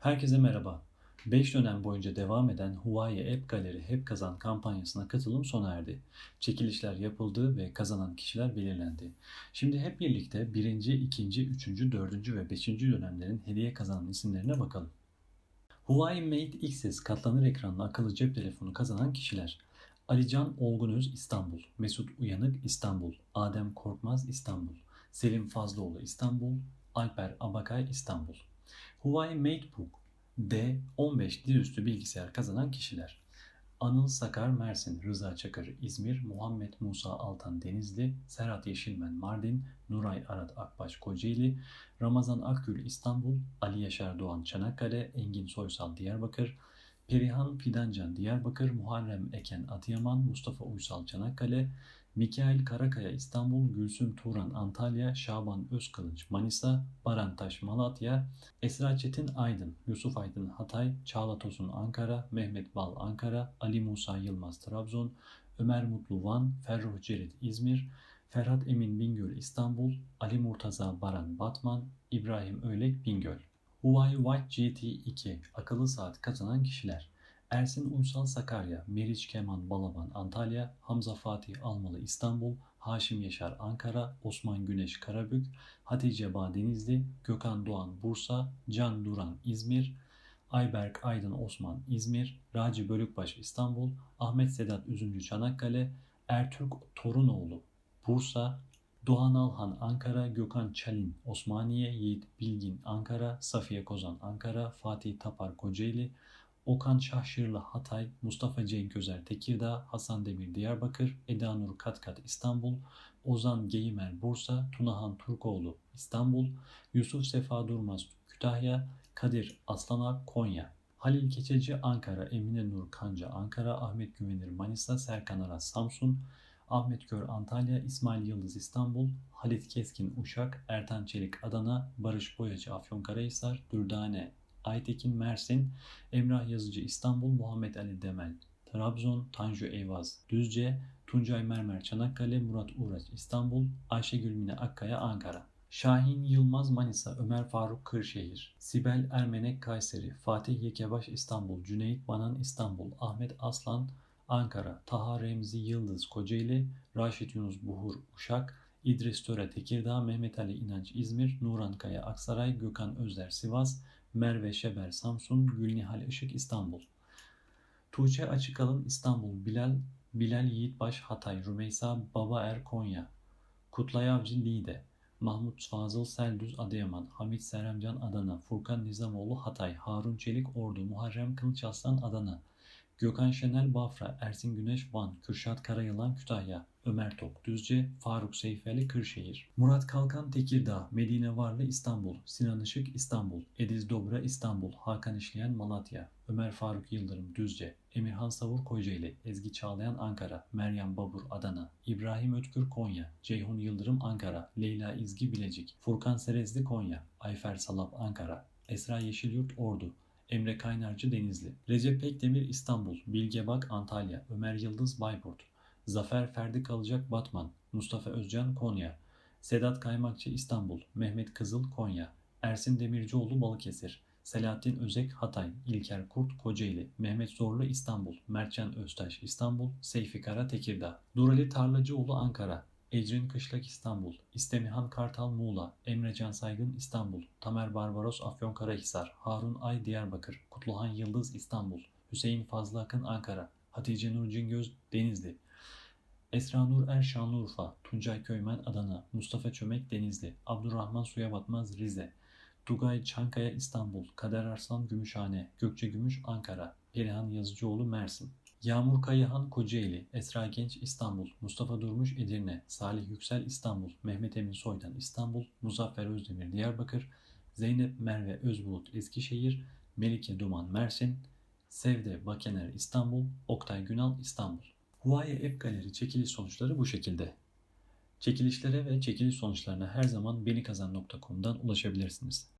Herkese merhaba. 5 dönem boyunca devam eden Huawei App Galeri Hep Kazan kampanyasına katılım sona erdi. Çekilişler yapıldı ve kazanan kişiler belirlendi. Şimdi hep birlikte 1. 2. 3. 4. ve 5. dönemlerin hediye kazanan isimlerine bakalım. Huawei Mate XS katlanır ekranlı akıllı cep telefonu kazanan kişiler. Alican Olgunöz İstanbul, Mesut Uyanık İstanbul, Adem Korkmaz İstanbul, Selim Fazlıoğlu İstanbul, Alper Abakay İstanbul. Huawei MateBook D15 dizüstü bilgisayar kazanan kişiler. Anıl Sakar Mersin, Rıza Çakır İzmir, Muhammed Musa Altan Denizli, Serhat Yeşilmen Mardin, Nuray Arat Akbaş Kocaeli, Ramazan Akgül İstanbul, Ali Yaşar Doğan Çanakkale, Engin Soysal Diyarbakır, Perihan Fidancan Diyarbakır, Muharrem Eken Adıyaman, Mustafa Uysal Çanakkale, Mikail Karakaya İstanbul, Gülsüm Turan Antalya, Şaban Özkılıç Manisa, Baran Taş Malatya, Esra Çetin Aydın, Yusuf Aydın Hatay, Çağla Tosun Ankara, Mehmet Bal Ankara, Ali Musa Yılmaz Trabzon, Ömer Mutlu Van, Ferruh Cerit İzmir, Ferhat Emin Bingöl İstanbul, Ali Murtaza Baran Batman, İbrahim Öylek Bingöl. Huawei White GT2 akıllı saat kazanan kişiler. Ersin Uysal Sakarya, Meriç Keman Balaban Antalya, Hamza Fatih Almalı İstanbul, Haşim Yaşar Ankara, Osman Güneş Karabük, Hatice Bağ Denizli, Gökhan Doğan Bursa, Can Duran İzmir, Ayberk Aydın Osman İzmir, Raci Bölükbaş İstanbul, Ahmet Sedat Üzümcü Çanakkale, Ertürk Torunoğlu Bursa, Doğan Alhan Ankara, Gökhan Çalin Osmaniye, Yiğit Bilgin Ankara, Safiye Kozan Ankara, Fatih Tapar Kocaeli, Okan Şahşırlı Hatay, Mustafa Cenk Özer Tekirdağ, Hasan Demir Diyarbakır, Eda Nur Katkat İstanbul, Ozan Geymer Bursa, Tunahan Turkoğlu İstanbul, Yusuf Sefa Durmaz Kütahya, Kadir Aslanap Konya. Halil Keçeci Ankara, Emine Nur Kanca Ankara, Ahmet Güvenir Manisa, Serkan Aras Samsun, Ahmet Gör Antalya, İsmail Yıldız İstanbul, Halit Keskin Uşak, Ertan Çelik Adana, Barış Boyacı Afyonkarahisar, Dürdane Aytekin Mersin, Emrah Yazıcı İstanbul, Muhammed Ali Demel Trabzon, Tanju Eyvaz Düzce, Tuncay Mermer Çanakkale, Murat Uğraç İstanbul, Ayşegül Mine Akkaya Ankara. Şahin Yılmaz Manisa, Ömer Faruk Kırşehir, Sibel Ermenek Kayseri, Fatih Yekebaş İstanbul, Cüneyt Banan İstanbul, Ahmet Aslan Ankara, Taha Remzi Yıldız Kocaeli, Raşit Yunus Buhur Uşak, İdris Töre Tekirdağ, Mehmet Ali İnanç İzmir, Nuran Kaya Aksaray, Gökhan Özler Sivas, Merve Şeber Samsun, Gülnihal Işık İstanbul. Tuğçe Açıkalın İstanbul, Bilal Bilal Yiğitbaş Hatay, Rümeysa Baba Er Konya, Kutlay Avcı Liğde, Mahmut Fazıl Seldüz Adıyaman, Hamit Seremcan Adana, Furkan Nizamoğlu Hatay, Harun Çelik Ordu, Muharrem Kılıç Aslan Adana, Gökhan Şenel Bafra, Ersin Güneş Van, Kürşat Karayılan Kütahya, Ömer Tok Düzce, Faruk Seyfeli Kırşehir, Murat Kalkan Tekirdağ, Medine Varlı İstanbul, Sinan Işık İstanbul, Ediz Dobra İstanbul, Hakan İşleyen Malatya, Ömer Faruk Yıldırım Düzce, Emirhan Savur Kocaeli, Ezgi Çağlayan Ankara, Meryem Babur Adana, İbrahim Ötkür Konya, Ceyhun Yıldırım Ankara, Leyla İzgi Bilecik, Furkan Serezli Konya, Ayfer Salap Ankara, Esra Yeşilyurt Ordu, Emre Kaynarcı Denizli, Recep Pekdemir İstanbul, Bilge Bak Antalya, Ömer Yıldız Bayburt, Zafer Ferdi Kalacak Batman, Mustafa Özcan Konya, Sedat Kaymakçı İstanbul, Mehmet Kızıl Konya, Ersin Demircioğlu Balıkesir, Selahattin Özek Hatay, İlker Kurt Kocaeli, Mehmet Zorlu İstanbul, Mertcan Öztaş İstanbul, Seyfi Kara Tekirdağ, Durali Tarlacıoğlu Ankara, Ecrin Kışlak İstanbul, İstemihan Kartal Muğla, Emrecan Saygın İstanbul, Tamer Barbaros Afyonkarahisar, Harun Ay Diyarbakır, Kutluhan Yıldız İstanbul, Hüseyin Fazlı Akın Ankara, Hatice Nur Cingöz Denizli, Esra Nur Er Şanlıurfa, Tuncay Köymen Adana, Mustafa Çömek Denizli, Abdurrahman Suya Batmaz Rize, Tugay Çankaya İstanbul, Kader Arslan Gümüşhane, Gökçe Gümüş Ankara, Perihan Yazıcıoğlu Mersin. Yağmur Kayıhan Kocaeli, Esra Genç İstanbul, Mustafa Durmuş Edirne, Salih Yüksel İstanbul, Mehmet Emin Soydan İstanbul, Muzaffer Özdemir Diyarbakır, Zeynep Merve Özbulut Eskişehir, Melike Duman Mersin, Sevde Bakener İstanbul, Oktay Günal İstanbul. Huawei App Galeri çekiliş sonuçları bu şekilde. Çekilişlere ve çekiliş sonuçlarına her zaman benikazan.com'dan ulaşabilirsiniz.